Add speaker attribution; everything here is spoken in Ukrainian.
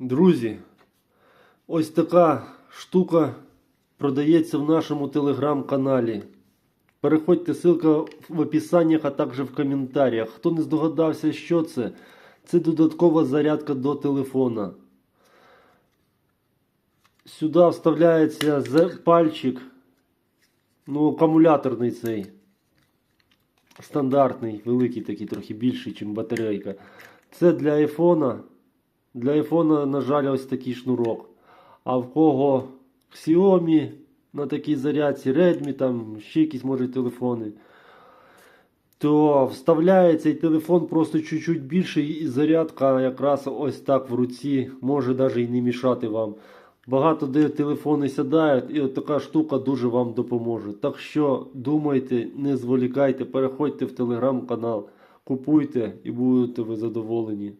Speaker 1: Друзі, ось така штука продається в нашому телеграм-каналі. Переходьте, ссылка в описаннях, а також в коментарях. Хто не здогадався, що це, це додаткова зарядка до телефона. Сюди вставляється пальчик, ну, акумуляторний цей. Стандартний, великий такий, трохи більший, ніж батарейка. Це для айфона. Для айфона, на жаль, ось такий шнурок. А в кого Xiaomi на такій зарядці, Redmi, там ще якісь може телефони. То вставляє цей телефон просто чуть-чуть більше, і зарядка якраз ось так в руці може навіть і не мішати вам. Багато де телефони сядають, і от така штука дуже вам допоможе. Так що думайте, не зволікайте, переходьте в телеграм-канал, купуйте і будете ви задоволені.